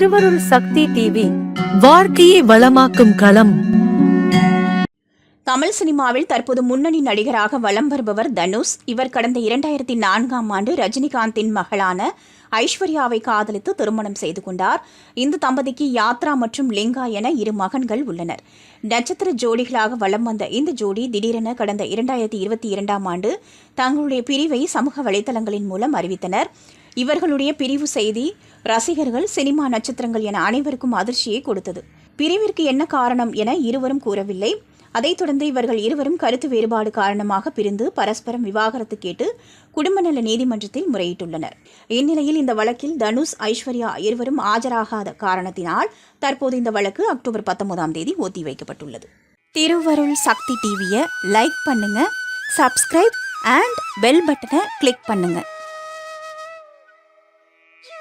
திருவருள் சக்தி டிவி வாழ்க்கையை வளமாக்கும் களம். தமிழ் சினிமாவில் தற்போது முன்னணி நடிகராக வலம் வருபவர் தனுஷ். இவர் கடந்த இரண்டாயிரத்தி நான்காம் ஆண்டு ரஜினிகாந்தின் மகளான ஐஸ்வர்யாவை காதலித்து திருமணம் செய்து கொண்டார். இந்த தம்பதிக்கு யாத்ரா மற்றும் லிங்கா என இரு மகன்கள் உள்ளனர். நட்சத்திர ஜோடிகளாக வலம் வந்த இந்த ஜோடி திடீரென கடந்த இரண்டாயிரத்தி இருபத்தி இரண்டாம் ஆண்டு தங்களுடைய பிரிவை சமூக வலைதளங்களின் மூலம் அறிவித்தனர். இவர்களுடைய பிரிவு செய்தி ரசிகர்கள் சினிமா நட்சத்திரங்கள் என அனைவருக்கும் அதிர்ச்சியை கொடுத்தது. பிரிவிற்கு என்ன காரணம் என இருவரும் கூறவில்லை. அதைத் தொடர்ந்து இவர்கள் இருவரும் கருத்து வேறுபாடு காரணமாக பிரிந்து பரஸ்பரம் விவாகரத்து கேட்டு குடும்ப நல நீதிமன்றத்தில் முறையிட்டுள்ளனர். இந்நிலையில் இந்த வழக்கில் தனுஷ் ஐஸ்வர்யா இருவரும் ஆஜராகாத காரணத்தினால் தற்போது இந்த வழக்கு அக்டோபர் பத்தொன்பதாம் தேதி ஒத்திவைக்கப்பட்டுள்ளது திருவருள் சக்தி டிவியை லைக் பண்ணுங்க சப்ஸ்கிரைப் அண்ட் பெல் பட்டனை கிளிக் பண்ணுங்கள்